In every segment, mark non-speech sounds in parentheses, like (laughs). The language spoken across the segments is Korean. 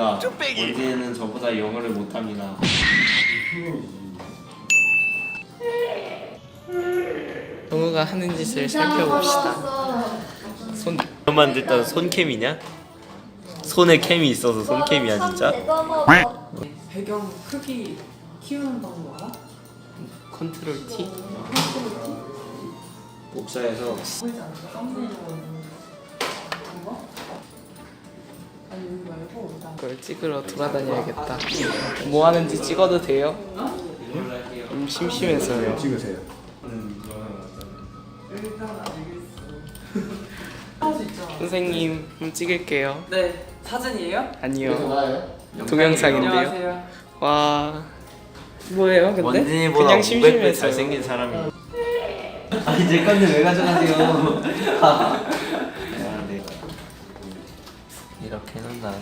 저는 바보입니다. 원진이는 저보다 영어를 못합니다. 동우가 하는 짓을 살펴봅시다. 손 처음 만들던 손캠이냐? 손에 캠이 있어서 손캠이야 진짜? 내가 먹어. 배경 크기 키우는 방법 알아? 컨트롤 T. 복사해서 보이지 않아? 이거? 그걸 찍으러 돌아다녀야겠다. 뭐 하는지 찍어도 돼요? 좀 심심해서요. 찍으세요. 할수 있잖아 선생님 한번 찍을게요. 네 사진이에요? 아니요. 동영상인데요. 안녕하세요 와 뭐예요? 근데 원진이보다 그냥 500배 심심해서. 잘생긴 사람이. 아 이제 건데 왜 가져가세요? (laughs) 이렇게 해놓은 다음에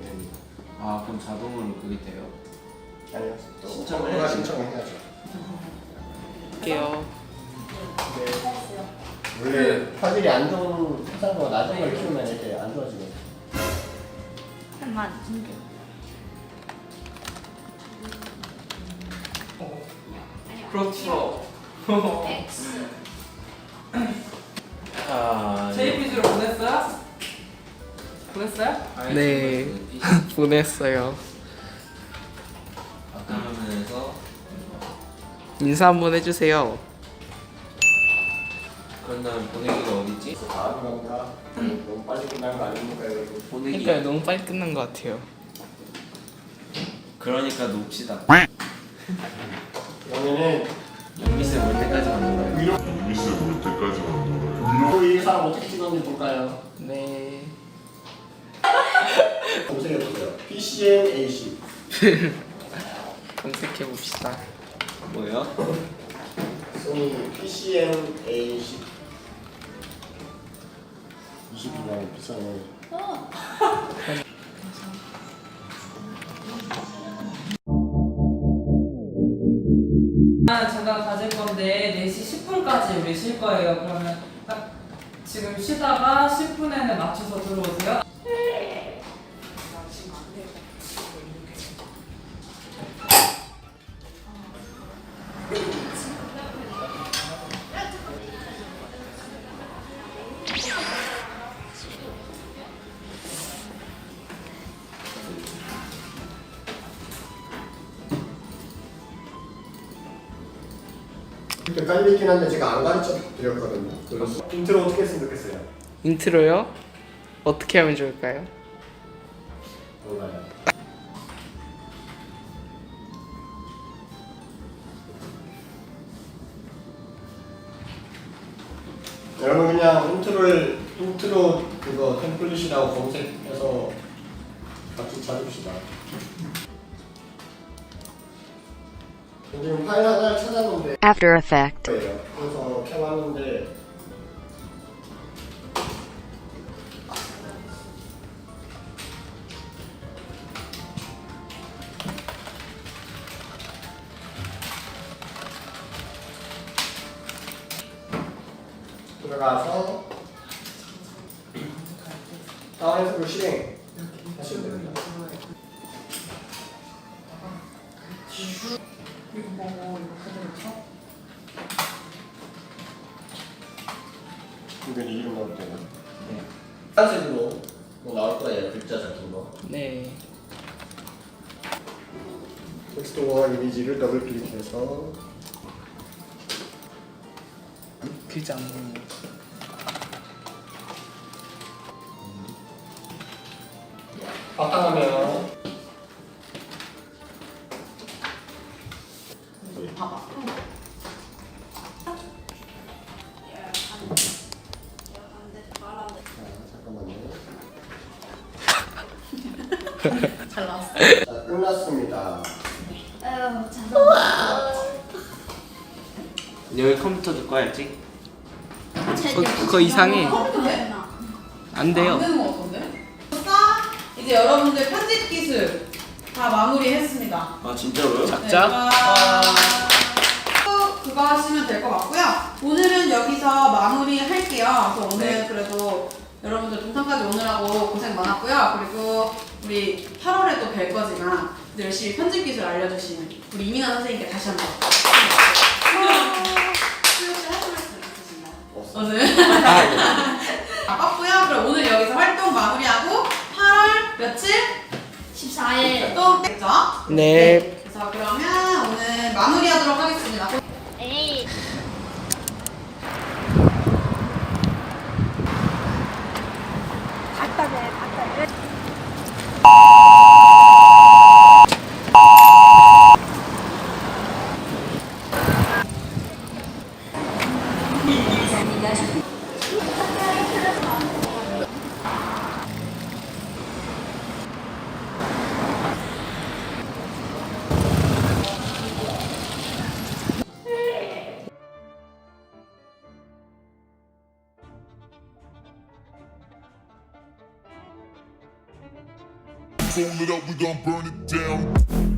됩니다. 아 그럼 자동으로 그게 돼요? 아니요. 신청을 해야지. 신청을 해야죠. 할게요. 원래 화질이 안 좋은 회사가 낮은 걸 키우면 이렇게 안 좋아지거든요. 한만. 그렇죠 X. 아 JPG로 보냈어요? 보냈어요? 네 (laughs) 보냈어요. 아까 화면에서 인사 한번 해주세요. 그런 다음 보내기가 어디지? 다음 건가? 너무 빨리 끝난 거 아닙니까 여러분? 보내기. 그러니까 너무 빨리 끝난 것 같아요. 그러니까 놓읍시다. 그러면은 영미쌤 올 때까지 만들어요. 미스 볼 때까지 만들어요. 이 사람 어떻게 찍었는지 볼까요? 네. 검색해 보세요. PCN AC. (laughs) 검색해 봅시다. 뭐예요? 소니 PCN AC. 22만 비싸네. 아, 잠깐 가질 건데 4시 10분까지 우리 쉴 거예요. 그러면 딱 지금 쉬다가 10분에는 맞춰서 들어오세요. 깔려 있긴 한데 제가 안 가르쳐 드렸거든요. 그래서 인트로 어떻게 했으면 좋겠어요? 인트로요? 어떻게 하면 좋을까요? 몰라요. 여러분 그냥 인트로를 인트로 그거 템플릿이라고 검색해서 같이 찾읍시다. 지금 파일 하나를 찾았는데 After Effect. 거예요. 그래서 켜봤는데 들어가서 다운 해석을 실행 하시면 됩니다. 이거 뭐 그대로 쳐? 이거 이름 넣을 때는 네. 파란색으로 뭐 나올 거예요 글자 적힌 거. 네. 텍스트와 이미지를 더블 클릭해서 글자 안 보이네. 바탕화면 잘 나왔어. 자, 끝났습니다. 아유, 잠깐만. 여기 컴퓨터 누꺼야지 어, 그거 이상해. 안 돼요. 안 되는 거 같던데? 자, 이제 여러분들 편집 기술 다 마무리했습니다. 아 진짜로요? 작자? 네, 자, 그거 하시면 될 것 같고요. 오늘은 여기서 마무리 할게요. 그래서 오늘 그래도 여러분들 동탄까지 오느라고 고생 많았고요. 그리고 우리 8월에 또 뵐 거지만 열심히 편집 기술 알려주시는 우리 이민아 선생님께 다시 한번. 수영 씨할 말씀 있으신가요? 오늘. 아팠고요. 그럼 오늘 여기서 활동 마무리하고 8월 며칠 14일. 또 됐죠? 네. 그 Fold it up, we gon' burn it down.